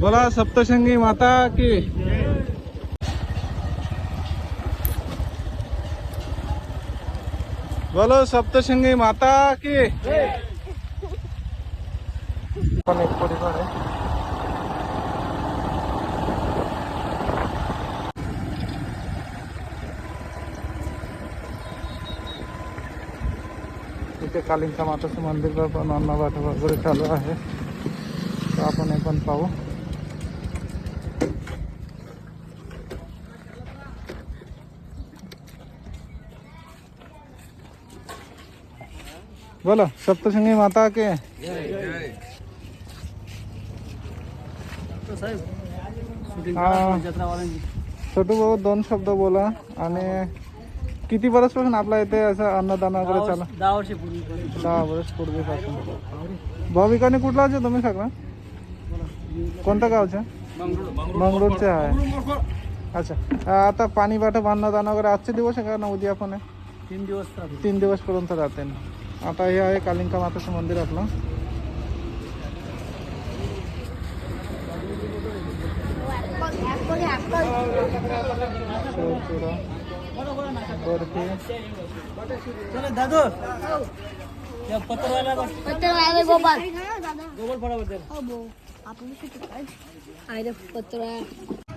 बोला सप्तशृंगी माता की? बोलो सप्तशृंगी माता की? पण एक परिवार आहे. इथे कालिंका माताचं मंदिर पण अन्नवाट वगैरे चालू आहे. तर आपण हे पण पाहू. बोलो सप्तशृंगी माता के. छोटू भाऊ दोन शब्द बोला आणि किती वर्षपासून आपला इथे असं अन्नदान वगैरे चालू? दहा वर्षापूर्वी दहा वर्ष पूर्वीपासून भाविकाने कुठला आहे तुम्ही सगळं? कोणत्या गावच्या मंगळूरचे आहे. अच्छा. आता पाणी वाटप अन्नदान वगैरे आजचे दिवस आहे का ना उद्या पण आहे? तीन दिवस. तीन दिवस पर्यंत राहते आता हे आहे कालिंका माताचं मंदिर आपलं. शेवचुरा দাদু પતરવાળા ગોપાલ ગોપાલ ફટાફટ આઈ પતરા